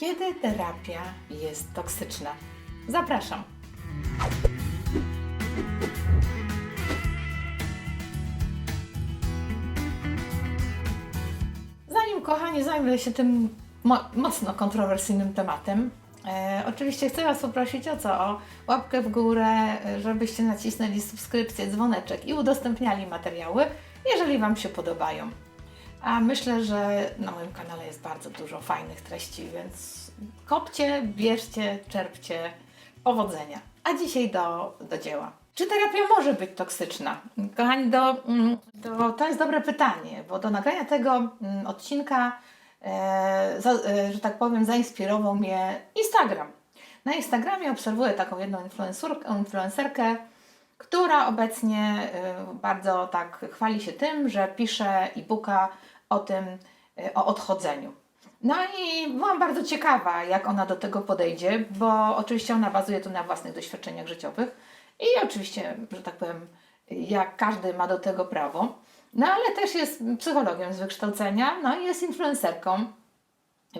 Kiedy terapia jest toksyczna? Zapraszam. Zanim, kochani, zajmę się tym mo- mocno kontrowersyjnym tematem, e, oczywiście chcę Was poprosić o co? O łapkę w górę, żebyście nacisnęli subskrypcję, dzwoneczek i udostępniali materiały, jeżeli Wam się podobają. A myślę, że na moim kanale jest bardzo dużo fajnych treści, więc kopcie, bierzcie, czerpcie. Powodzenia. A dzisiaj do, do dzieła. Czy terapia może być toksyczna? Kochani, do, mm, do, to jest dobre pytanie, bo do nagrania tego mm, odcinka, e, za, e, że tak powiem, zainspirował mnie Instagram. Na Instagramie obserwuję taką jedną influencerkę, która obecnie y, bardzo tak chwali się tym, że pisze e-booka o tym, y, o odchodzeniu. No i byłam bardzo ciekawa, jak ona do tego podejdzie, bo oczywiście ona bazuje tu na własnych doświadczeniach życiowych i oczywiście, że tak powiem, jak każdy ma do tego prawo. No ale też jest psychologiem z wykształcenia, no i jest influencerką,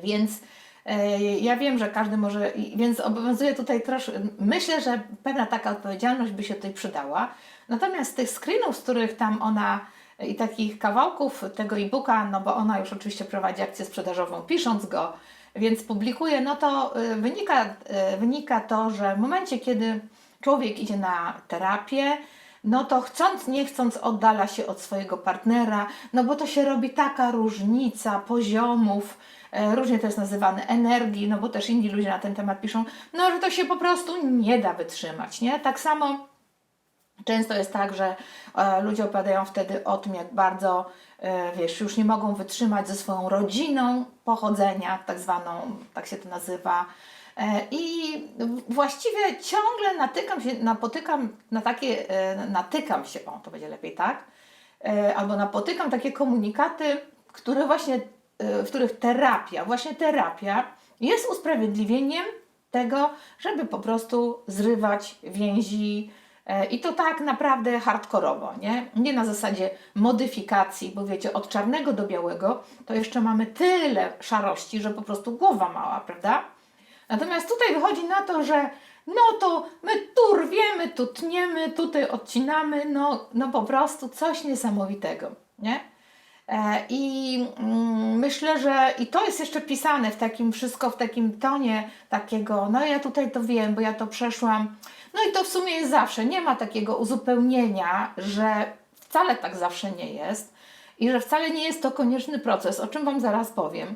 więc e, ja wiem, że każdy może, więc obowiązuje tutaj troszkę, myślę, że pewna taka odpowiedzialność by się tutaj przydała. Natomiast tych screenów, z których tam ona i takich kawałków tego e-booka, no bo ona już oczywiście prowadzi akcję sprzedażową pisząc go, więc publikuje, no to y, wynika, y, wynika to, że w momencie, kiedy człowiek idzie na terapię, no to chcąc, nie chcąc oddala się od swojego partnera, no bo to się robi taka różnica poziomów, e, różnie to jest nazywane, energii, no bo też inni ludzie na ten temat piszą, no że to się po prostu nie da wytrzymać, nie? Tak samo Często jest tak, że e, ludzie opowiadają wtedy o tym, jak bardzo, e, wiesz, już nie mogą wytrzymać ze swoją rodziną pochodzenia, tak zwaną, tak się to nazywa. E, I właściwie ciągle natykam się, napotykam na takie, natykam się, o to będzie lepiej tak, albo napotykam takie komunikaty, które właśnie, w których terapia, właśnie terapia jest usprawiedliwieniem tego, żeby po prostu zrywać więzi, I to tak naprawdę hardkorowo, nie? Nie na zasadzie modyfikacji, bo wiecie, od czarnego do białego to jeszcze mamy tyle szarości, że po prostu głowa mała, prawda? Natomiast tutaj wychodzi na to, że no to my tu rwiemy, tu tniemy, tutaj odcinamy, no, no po prostu coś niesamowitego, nie? E, I mm, myślę, że i to jest jeszcze pisane w takim wszystko w takim tonie takiego, no ja tutaj to wiem, bo ja to przeszłam. No i to w sumie jest zawsze. Nie ma takiego uzupełnienia, że wcale tak zawsze nie jest i że wcale nie jest to konieczny proces, o czym Wam zaraz powiem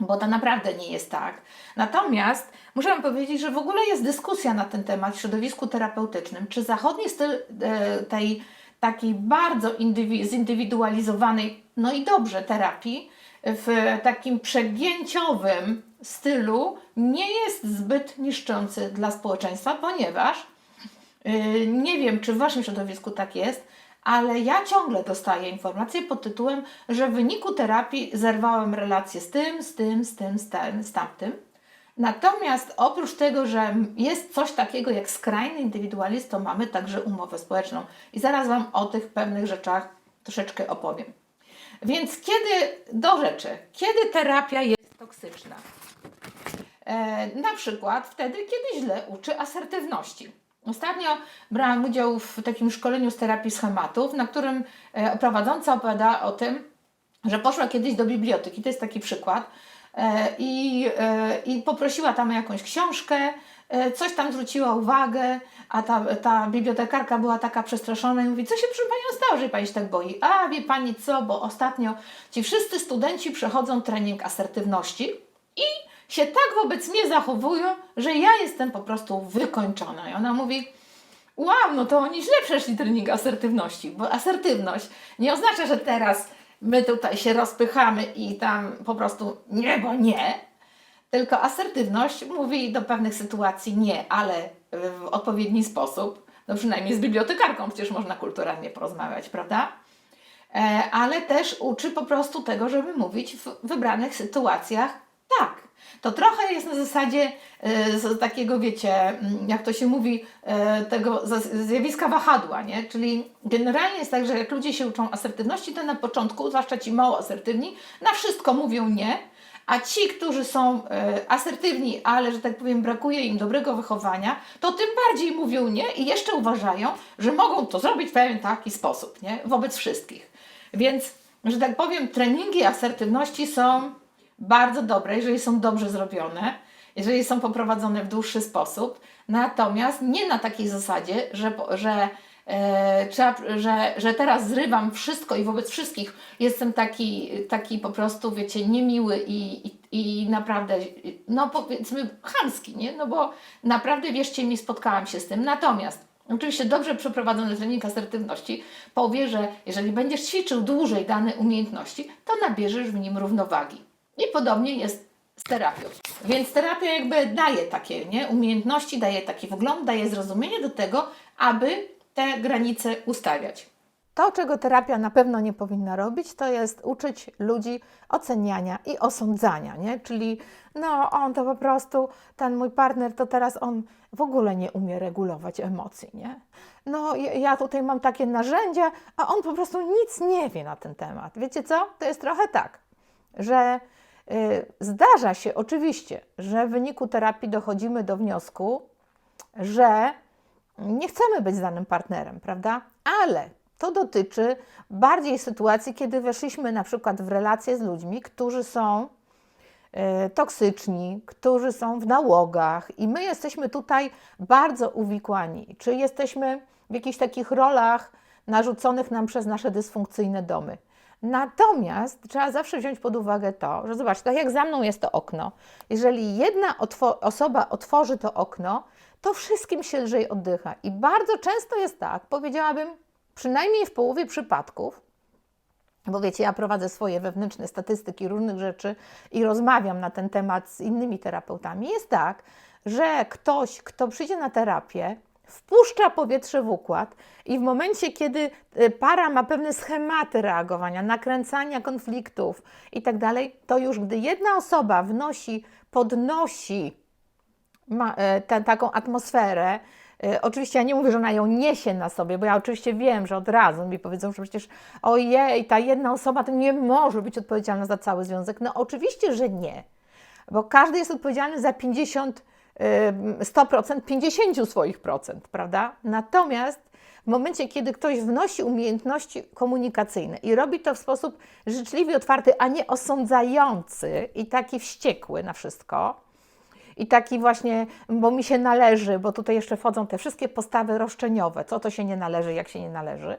bo to naprawdę nie jest tak. Natomiast muszę Wam powiedzieć, że w ogóle jest dyskusja na ten temat w środowisku terapeutycznym, czy zachodni styl e, tej takiej bardzo indywi- zindywidualizowanej, no i dobrze, terapii w takim przegięciowym stylu nie jest zbyt niszczący dla społeczeństwa, ponieważ Yy, Nie wiem, czy w Waszym środowisku tak jest, ale ja ciągle dostaję informacje pod tytułem, że w wyniku terapii zerwałem relacje z tym, z tym, z tym, z tym, z tamtym. Natomiast oprócz tego, że jest coś takiego jak skrajny indywidualizm, to mamy także umowę społeczną. I zaraz Wam o tych pewnych rzeczach troszeczkę opowiem. Więc kiedy, do rzeczy, kiedy terapia jest toksyczna? E, na przykład wtedy, kiedy źle uczy asertywności. Ostatnio brałam udział w takim szkoleniu z terapii schematów, na którym e, prowadząca opowiada o tym, że poszła kiedyś do biblioteki, to jest taki przykład, e, i, i poprosiła tam jakąś książkę, coś tam zwróciła uwagę, a ta, ta bibliotekarka była taka przestraszona i mówi, co się przy Panią stało, że Pani się tak boi? A wie Pani co, bo ostatnio ci wszyscy studenci przechodzą trening asertywności i się tak wobec mnie zachowują, że ja jestem po prostu wykończona. I ona mówi, wow, no to oni źle przeszli trening asertywności, bo asertywność nie oznacza, że teraz my tutaj się rozpychamy i tam po prostu nie, bo nie, tylko asertywność mówi do pewnych sytuacji nie, ale w odpowiedni sposób. No przynajmniej z bibliotekarką przecież można kulturalnie porozmawiać, prawda? E, ale też uczy po prostu tego, żeby mówić w wybranych sytuacjach tak. To trochę jest na zasadzie e, takiego, wiecie, mm, jak to się mówi, e, tego zjawiska wahadła, nie? Czyli generalnie jest tak, że jak ludzie się uczą asertywności, to na początku, zwłaszcza ci mało asertywni, na wszystko mówią nie, A ci, którzy są e, asertywni, ale że tak powiem, brakuje im dobrego wychowania, to tym bardziej mówią nie i jeszcze uważają, że mogą to zrobić w pewien taki sposób, nie? Wobec wszystkich. Więc, że tak powiem, treningi asertywności są bardzo dobre, jeżeli są dobrze zrobione, jeżeli są poprowadzone w dłuższy sposób. Natomiast nie na takiej zasadzie, że, że, e, trzeba, że, że teraz zrywam wszystko i wobec wszystkich jestem taki, taki po prostu, wiecie, niemiły i, i, i naprawdę, no powiedzmy, chamski, nie? No bo naprawdę, wierzcie mi, spotkałam się z tym. Natomiast Oczywiście dobrze przeprowadzony trening asertywności powie, że jeżeli będziesz ćwiczył dłużej dane umiejętności, to nabierzesz w nim równowagi. I podobnie jest z terapią. Więc terapia jakby daje takie nie, umiejętności, daje taki wgląd, daje zrozumienie do tego, aby te granice ustawiać. To, czego terapia na pewno nie powinna robić, to jest uczyć ludzi oceniania i osądzania, nie? Czyli no on to po prostu, ten mój partner to teraz on w ogóle nie umie regulować emocji, nie? No ja- tutaj mam takie narzędzia, a on po prostu nic nie wie na ten temat. Wiecie co? To jest trochę tak, że zdarza się oczywiście, że w wyniku terapii dochodzimy do wniosku, że nie chcemy być z danym partnerem, prawda? Ale to dotyczy bardziej sytuacji, kiedy weszliśmy na przykład w relacje z ludźmi, którzy są e, toksyczni, którzy są w nałogach i my jesteśmy tutaj bardzo uwikłani. Czy jesteśmy w jakichś takich rolach narzuconych nam przez nasze dysfunkcyjne domy. Natomiast trzeba zawsze wziąć pod uwagę to, że zobacz, tak jak za mną jest to okno, jeżeli jedna otwo- osoba otworzy to okno, to wszystkim się lżej oddycha. I bardzo często jest tak, powiedziałabym, przynajmniej w połowie przypadków, bo wiecie, ja prowadzę swoje wewnętrzne statystyki różnych rzeczy i rozmawiam na ten temat z innymi terapeutami. Jest tak, że ktoś, kto przyjdzie na terapię, wpuszcza powietrze w układ i w momencie, kiedy y, para ma pewne schematy reagowania, nakręcania konfliktów i tak dalej, to już gdy jedna osoba wnosi, podnosi ma, e, tę taką atmosferę. E, Oczywiście ja nie mówię, że ona ją niesie na sobie, bo ja oczywiście wiem, że od razu mi powiedzą, że przecież ojej, ta jedna osoba to nie może być odpowiedzialna za cały związek. No oczywiście, że nie, bo każdy jest odpowiedzialny za 50, e, 100%, 50 swoich procent, prawda? Natomiast w momencie, kiedy ktoś wnosi umiejętności komunikacyjne i robi to w sposób życzliwy, otwarty, a nie osądzający i taki wściekły na wszystko, i taki właśnie, bo mi się należy, bo tutaj jeszcze wchodzą te wszystkie postawy roszczeniowe, co to się nie należy, jak się nie należy,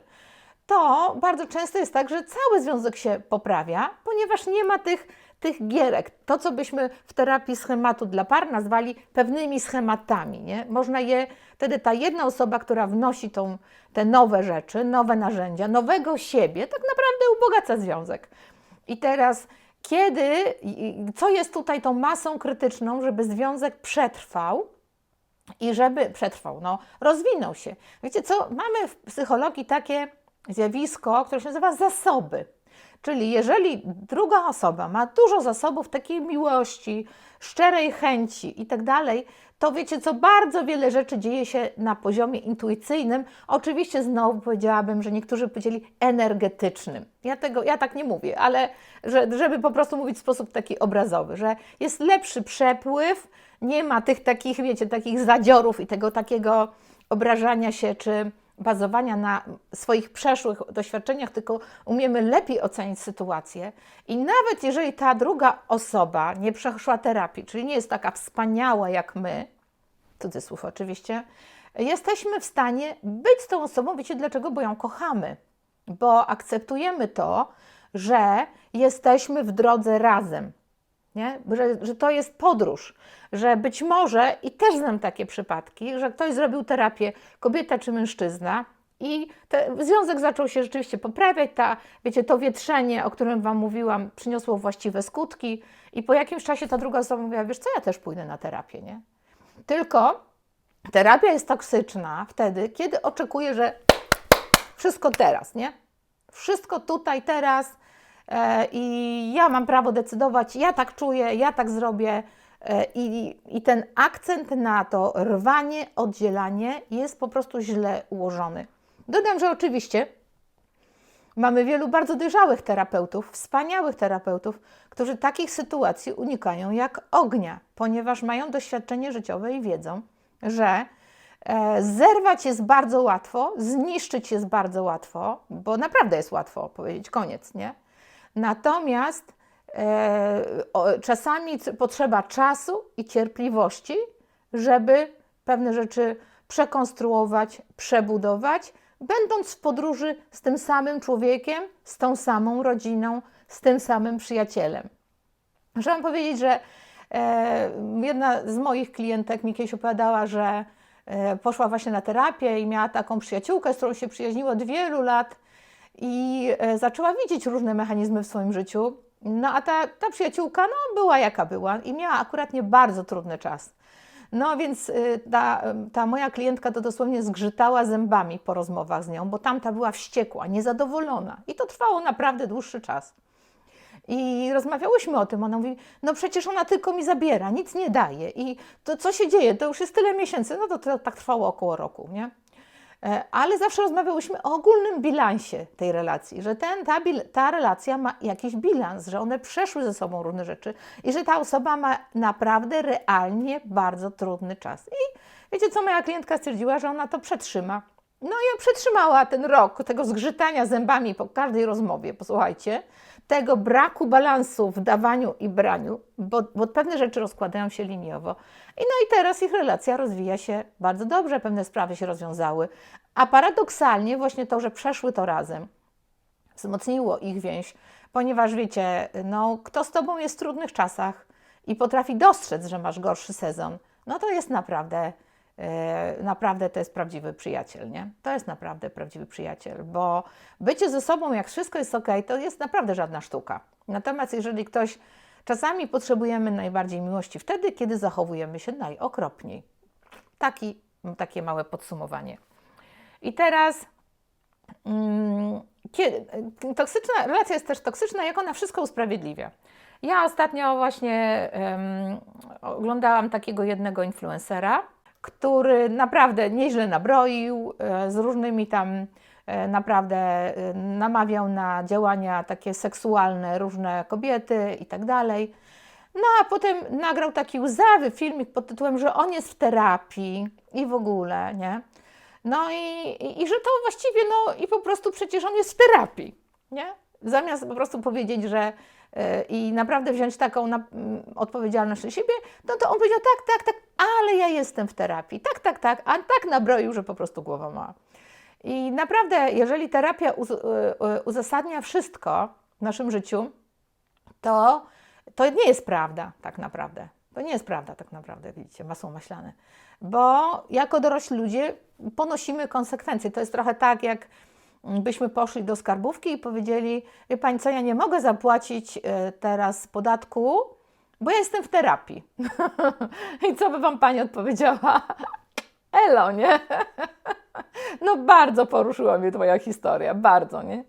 to bardzo często jest tak, że cały związek się poprawia, ponieważ nie ma tych, tych gierek. To, co byśmy w terapii schematu dla par nazwali pewnymi schematami. Nie? Można je, wtedy ta jedna osoba, która wnosi tą, te nowe rzeczy, nowe narzędzia, nowego siebie, tak naprawdę ubogaca związek. I teraz, kiedy, co jest tutaj tą masą krytyczną, żeby związek przetrwał, i żeby przetrwał, no, rozwinął się. Wiecie co, mamy w psychologii takie zjawisko, które się nazywa zasoby. Czyli jeżeli druga osoba ma dużo zasobów takiej miłości, szczerej chęci i tak dalej, to wiecie co, bardzo wiele rzeczy dzieje się na poziomie intuicyjnym. Oczywiście znowu powiedziałabym, że niektórzy powiedzieli energetycznym. Ja, tego, ja tak nie mówię, ale że, żeby po prostu mówić w sposób taki obrazowy, że jest lepszy przepływ, nie ma tych takich, wiecie, takich zadziorów i tego takiego obrażania się czy bazowania na swoich przeszłych doświadczeniach, tylko umiemy lepiej ocenić sytuację. I nawet jeżeli ta druga osoba nie przeszła terapii, czyli nie jest taka wspaniała jak my, cudzysłów oczywiście, jesteśmy w stanie być tą osobą, wiecie dlaczego? Bo ją kochamy, bo akceptujemy to, że jesteśmy w drodze razem, nie? Że, że to jest podróż, że być może, i też znam takie przypadki, że ktoś zrobił terapię, kobieta czy mężczyzna, i te, związek zaczął się rzeczywiście poprawiać, ta, wiecie, to wietrzenie, o którym Wam mówiłam, przyniosło właściwe skutki i po jakimś czasie ta druga osoba mówiła, wiesz co, ja też pójdę na terapię, nie? Tylko terapia jest toksyczna wtedy, kiedy oczekuje, że wszystko teraz, nie? Wszystko tutaj, teraz i ja mam prawo decydować, ja tak czuję, ja tak zrobię. e, I, I ten akcent na to rwanie, oddzielanie jest po prostu źle ułożony. Dodam, że oczywiście Mamy wielu bardzo dojrzałych terapeutów, wspaniałych terapeutów, którzy takich sytuacji unikają jak ognia, ponieważ mają doświadczenie życiowe i wiedzą, że e, zerwać jest bardzo łatwo, zniszczyć jest bardzo łatwo, bo naprawdę jest łatwo powiedzieć koniec, nie? Natomiast e, czasami potrzeba czasu i cierpliwości, żeby pewne rzeczy przekonstruować, przebudować, będąc w podróży z tym samym człowiekiem, z tą samą rodziną, z tym samym przyjacielem. Muszę Wam powiedzieć, że e, jedna z moich klientek mi kiedyś opowiadała, że e, poszła właśnie na terapię i miała taką przyjaciółkę, z którą się przyjaźniła od wielu lat i e, zaczęła widzieć różne mechanizmy w swoim życiu. No a ta, ta przyjaciółka no, była jaka była i miała akurat nie bardzo trudny czas. No więc y, ta, ta moja klientka to dosłownie zgrzytała zębami po rozmowach z nią, bo tamta była wściekła, niezadowolona i to trwało naprawdę dłuższy czas. I rozmawiałyśmy o tym. Ona mówi: No przecież ona tylko mi zabiera, nic nie daje. I to co się dzieje? To już jest tyle miesięcy. No to, to tak trwało około roku, nie? E, Ale zawsze rozmawiałyśmy o ogólnym bilansie tej relacji, że ten, ta, ta relacja ma jakiś bilans, że one przeszły ze sobą różne rzeczy i że ta osoba ma naprawdę realnie bardzo trudny czas. I wiecie co, moja klientka stwierdziła, że ona to przetrzyma. No i przetrzymała ten rok tego zgrzytania zębami po każdej rozmowie, posłuchajcie, tego braku balansu w dawaniu i braniu, bo, bo pewne rzeczy rozkładają się liniowo. I no i teraz ich relacja rozwija się bardzo dobrze, pewne sprawy się rozwiązały. A paradoksalnie właśnie to, że przeszły to razem, wzmocniło ich więź, ponieważ wiecie, no, kto z tobą jest w trudnych czasach i potrafi dostrzec, że masz gorszy sezon, no to jest naprawdę, naprawdę to jest prawdziwy przyjaciel, nie? To jest naprawdę prawdziwy przyjaciel, bo bycie ze sobą, jak wszystko jest ok, to jest naprawdę żadna sztuka. Natomiast jeżeli ktoś, czasami potrzebujemy najbardziej miłości wtedy, kiedy zachowujemy się najokropniej. Taki, takie małe podsumowanie. I teraz Mm, Kiedy, toksyczna relacja jest też toksyczna, jak ona wszystko usprawiedliwia. Ja ostatnio właśnie em, oglądałam takiego jednego influencera, który naprawdę nieźle nabroił, e, z różnymi tam e, naprawdę e, namawiał na działania takie seksualne różne kobiety i tak dalej. No a potem nagrał taki łzawy filmik pod tytułem, że on jest w terapii i w ogóle, nie? No i, i, i że to właściwie, no i po prostu przecież on jest w terapii, nie? Zamiast po prostu powiedzieć, że y, i naprawdę wziąć taką na, mm, odpowiedzialność na siebie, no to on powiedział tak, tak, tak, ale ja jestem w terapii, tak, tak, tak, a tak nabroił, że po prostu głowa ma. I naprawdę, jeżeli terapia uz, y, y, uzasadnia wszystko w naszym życiu, to, to nie jest prawda tak naprawdę. To nie jest prawda tak naprawdę, widzicie, masło maślane. Bo jako dorośli ludzie ponosimy konsekwencje. To jest trochę tak, jak byśmy poszli do skarbówki i powiedzieli, wie Pani co, ja nie mogę zapłacić e, teraz podatku, bo ja jestem w terapii. I co by Wam Pani odpowiedziała? Elo, nie? No bardzo poruszyła mnie Twoja historia, bardzo, nie?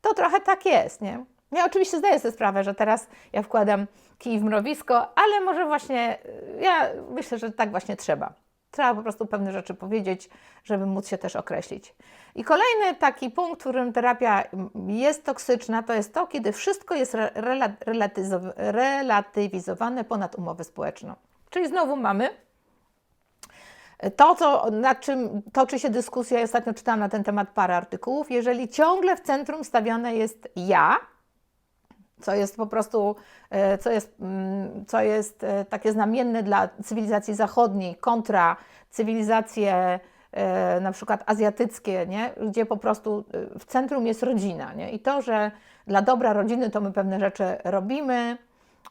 To trochę tak jest, nie? Ja oczywiście zdaję sobie sprawę, że teraz ja wkładam kij w mrowisko, ale może właśnie, y, ja myślę, że tak właśnie trzeba. Trzeba po prostu pewne rzeczy powiedzieć, żeby móc się też określić. I kolejny taki punkt, w którym terapia jest toksyczna, to jest to, kiedy wszystko jest relatywizowane ponad umowę społeczną. Czyli znowu mamy to, co, nad czym toczy się dyskusja, ja ostatnio czytałam na ten temat parę artykułów, jeżeli ciągle w centrum stawiane jest ja, co jest po prostu, e, co jest, mm, co jest e, takie znamienne dla cywilizacji zachodniej kontra cywilizacje e, na przykład azjatyckie, nie? gdzie po prostu w centrum jest rodzina. Nie? I to, że dla dobra rodziny to my pewne rzeczy robimy,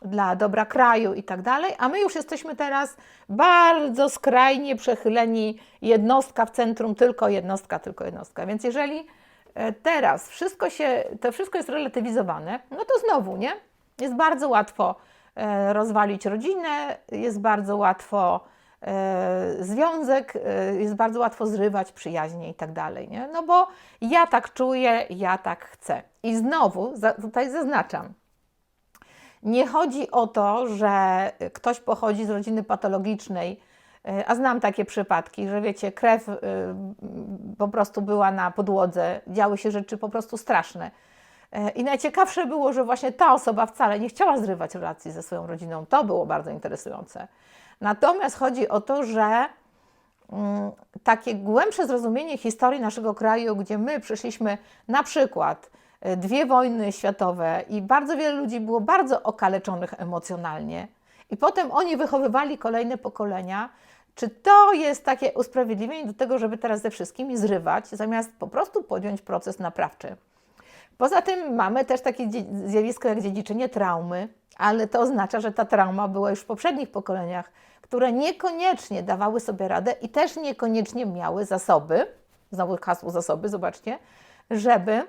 dla dobra kraju i tak dalej, a my już jesteśmy teraz bardzo skrajnie przechyleni jednostka w centrum, tylko jednostka, tylko jednostka. Więc jeżeli teraz wszystko się, to wszystko jest relatywizowane, no to znowu, nie? Jest bardzo łatwo e, rozwalić rodzinę, jest bardzo łatwo e, związek, e, jest bardzo łatwo zrywać przyjaźnie i tak dalej, nie? No bo ja tak czuję, ja tak chcę. I znowu, tutaj zaznaczam, nie chodzi o to, że ktoś pochodzi z rodziny patologicznej E, A znam takie przypadki, że wiecie, krew y, po prostu była na podłodze, działy się rzeczy po prostu straszne. E, I najciekawsze było, że właśnie ta osoba wcale nie chciała zrywać relacji ze swoją rodziną. To było bardzo interesujące. Natomiast chodzi o to, że mm, takie głębsze zrozumienie historii naszego kraju, gdzie my przeszliśmy na przykład e, dwie wojny światowe i bardzo wiele ludzi było bardzo okaleczonych emocjonalnie, i potem oni wychowywali kolejne pokolenia. Czy to jest takie usprawiedliwienie do tego, żeby teraz ze wszystkimi zrywać, zamiast po prostu podjąć proces naprawczy? Poza tym mamy też takie zjawisko jak dziedziczenie traumy, ale to oznacza, że ta trauma była już w poprzednich pokoleniach, które niekoniecznie dawały sobie radę i też niekoniecznie miały zasoby, znowu hasło zasoby, zobaczcie, żeby,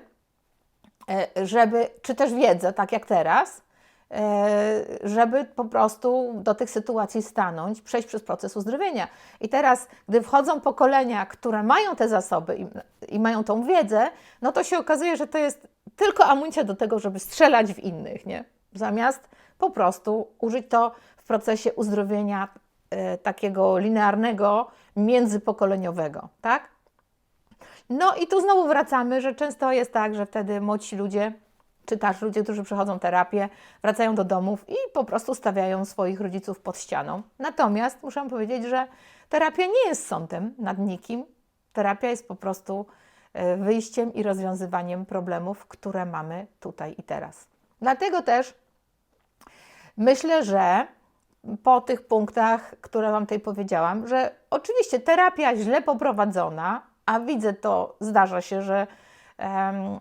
e, żeby czy też wiedzę, tak jak teraz, żeby po prostu do tych sytuacji stanąć, przejść przez proces uzdrowienia. I teraz, gdy wchodzą pokolenia, które mają te zasoby i, i mają tą wiedzę, no to się okazuje, że to jest tylko amunicja do tego, żeby strzelać w innych, nie? Zamiast po prostu użyć to w procesie uzdrowienia e, takiego linearnego, międzypokoleniowego, tak? No i tu znowu wracamy, że często jest tak, że wtedy młodsi ludzie, czy też ludzie, którzy przechodzą terapię, wracają do domów i po prostu stawiają swoich rodziców pod ścianą. Natomiast muszę powiedzieć, że terapia nie jest sądem nad nikim. Terapia jest po prostu e, wyjściem i rozwiązywaniem problemów, które mamy tutaj i teraz. Dlatego też myślę, że po tych punktach, które Wam tutaj powiedziałam, że oczywiście terapia źle poprowadzona, a widzę to, zdarza się, że e,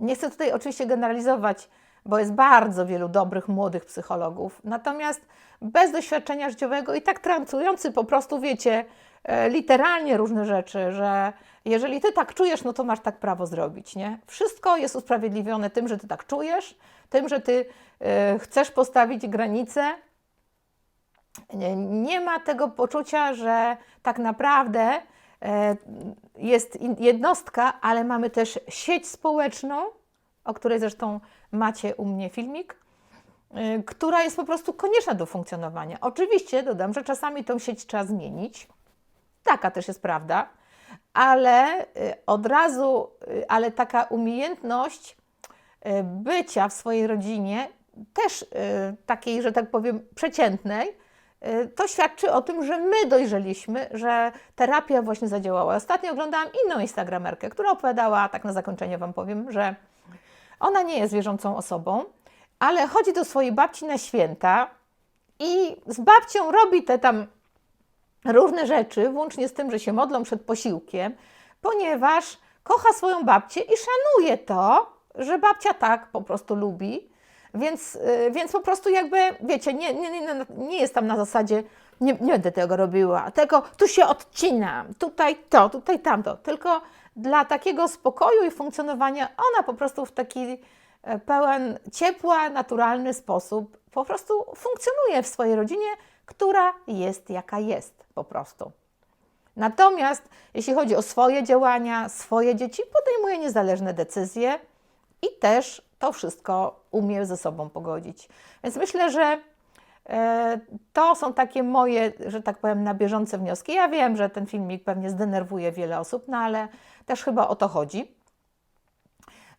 nie chcę tutaj oczywiście generalizować, bo jest bardzo wielu dobrych, młodych psychologów, natomiast bez doświadczenia życiowego i tak transujący po prostu, wiecie, e, literalnie różne rzeczy, że jeżeli Ty tak czujesz, no to masz tak prawo zrobić, nie? Wszystko jest usprawiedliwione tym, że Ty tak czujesz, tym, że Ty e, chcesz postawić granice, nie, nie ma tego poczucia, że tak naprawdę e, jest in- jednostka, ale mamy też sieć społeczną, o której zresztą macie u mnie filmik, y, która jest po prostu konieczna do funkcjonowania. Oczywiście dodam, że czasami tą sieć trzeba zmienić. Taka też jest prawda, ale y, od razu, ale taka umiejętność bycia w swojej rodzinie, też takiej, że tak powiem, przeciętnej, to świadczy o tym, że my dojrzeliśmy, że terapia właśnie zadziałała. Ostatnio oglądałam inną instagramerkę, która opowiadała, tak na zakończenie Wam powiem, że ona nie jest wierzącą osobą, ale chodzi do swojej babci na święta i z babcią robi te tam różne rzeczy, włącznie z tym, że się modlą przed posiłkiem, ponieważ kocha swoją babcię i szanuje to, że babcia tak po prostu lubi. Więc, y, więc po prostu jakby, wiecie, nie, nie, nie, nie jest tam na zasadzie, nie, nie będę tego robiła, tego tu się odcinam, tutaj to, tutaj tamto, tylko dla takiego spokoju i funkcjonowania ona po prostu w taki e, pełen ciepła, naturalny sposób po prostu funkcjonuje w swojej rodzinie, która jest jaka jest po prostu. Natomiast jeśli chodzi o swoje działania, swoje dzieci, podejmuje niezależne decyzje i też to wszystko umie ze sobą pogodzić. Więc myślę, że e, to są takie moje, że tak powiem, na bieżące wnioski. Ja wiem, że ten filmik pewnie zdenerwuje wiele osób, no ale też chyba o to chodzi.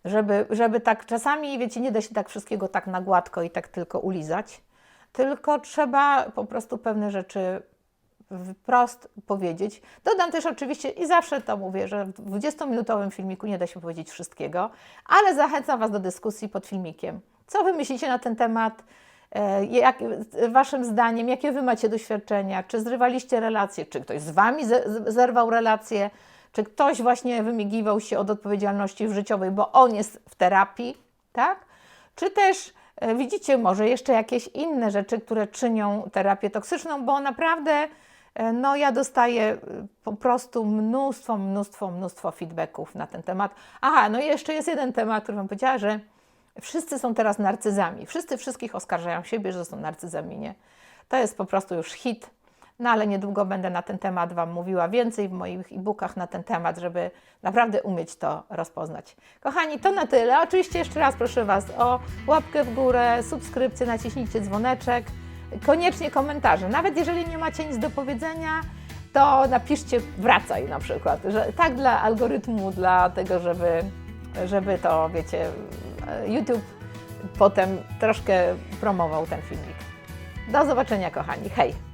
Żeby, żeby tak czasami, wiecie, nie da się tak wszystkiego tak na gładko i tak tylko ulizać, tylko trzeba po prostu pewne rzeczy wprost powiedzieć. Dodam też oczywiście i zawsze to mówię, że w 20-minutowym filmiku nie da się powiedzieć wszystkiego, ale zachęcam Was do dyskusji pod filmikiem. Co Wy myślicie na ten temat? E, Jak, waszym zdaniem, jakie Wy macie doświadczenia? Czy zrywaliście relacje? Czy ktoś z Wami zerwał relacje? Czy ktoś właśnie wymigiwał się od odpowiedzialności życiowej, bo on jest w terapii, tak? Czy też e, widzicie może jeszcze jakieś inne rzeczy, które czynią terapię toksyczną, bo naprawdę no ja dostaję e, po prostu mnóstwo, mnóstwo, mnóstwo feedbacków na ten temat. Aha, no i jeszcze jest jeden temat, który Wam powiedziała, że wszyscy są teraz narcyzami. Wszyscy wszystkich oskarżają siebie, że są narcyzami, nie? To jest po prostu już hit. No ale niedługo będę na ten temat Wam mówiła więcej w moich e-bookach na ten temat, żeby naprawdę umieć to rozpoznać. Kochani, to na tyle. Oczywiście jeszcze raz proszę Was o łapkę w górę, subskrypcję, naciśnijcie dzwoneczek. Koniecznie komentarze. Nawet jeżeli nie macie nic do powiedzenia, to napiszcie wracaj na przykład. Że, tak dla algorytmu, dla tego, żeby, żeby to, wiecie, YouTube potem troszkę promował ten filmik. Do zobaczenia, kochani. Hej!